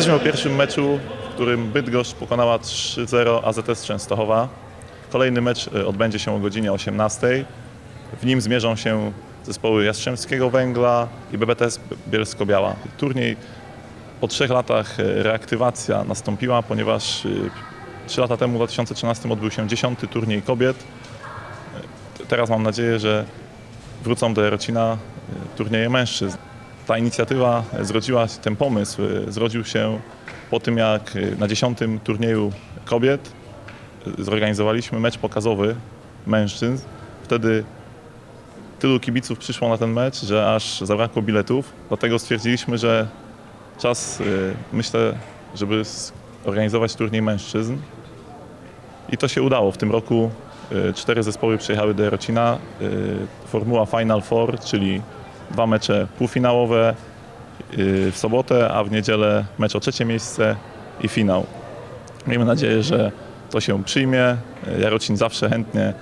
Jesteśmy po pierwszym meczu, w którym Bydgoszcz pokonała 3-0 AZS Częstochowa. Kolejny mecz y, odbędzie się o godzinie 18. W nim zmierzą się zespoły Jastrzębskiego Węgla i BBTS Bielsko-Biała. Turniej po trzech latach y, reaktywacja nastąpiła, ponieważ y, trzy lata temu, w 2013 odbył się 10 turniej kobiet. Teraz mam nadzieję, że wrócą do Jarocina turnieje mężczyzn. Ta inicjatywa zrodziła się, ten pomysł y, zrodził się po tym, jak y, na 10 turnieju kobiet y, zorganizowaliśmy mecz pokazowy mężczyzn. Wtedy tylu kibiców przyszło na ten mecz, że aż zabrakło biletów. Dlatego stwierdziliśmy, że czas, myślę, żeby zorganizować turniej mężczyzn. I to się udało. W tym roku cztery zespoły przyjechały do Jarocina. Formuła Final Four, czyli dwa mecze półfinałowe y, w sobotę, a w niedzielę mecz o trzecie miejsce i finał. Miejmy nadzieję, że to się przyjmie. Jarocin zawsze chętnie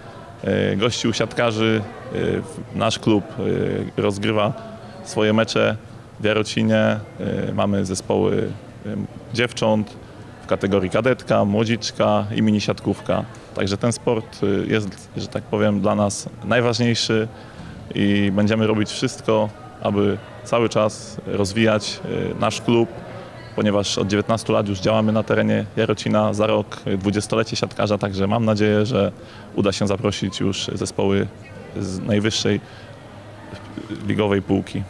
y, gościł siatkarzy. Y, Nasz klub rozgrywa swoje mecze w Jarocinie. Mamy zespoły dziewcząt w kategorii kadetka, młodziczka i mini siatkówka. Także ten sport jest, że tak powiem, dla nas najważniejszy i będziemy robić wszystko, aby cały czas rozwijać y, nasz klub, ponieważ od 19 lat już działamy na terenie Jarocina, za rok y, 20-lecie siatkarza, także mam nadzieję, że uda się zaprosić już zespoły z najwyższej ligowej półki.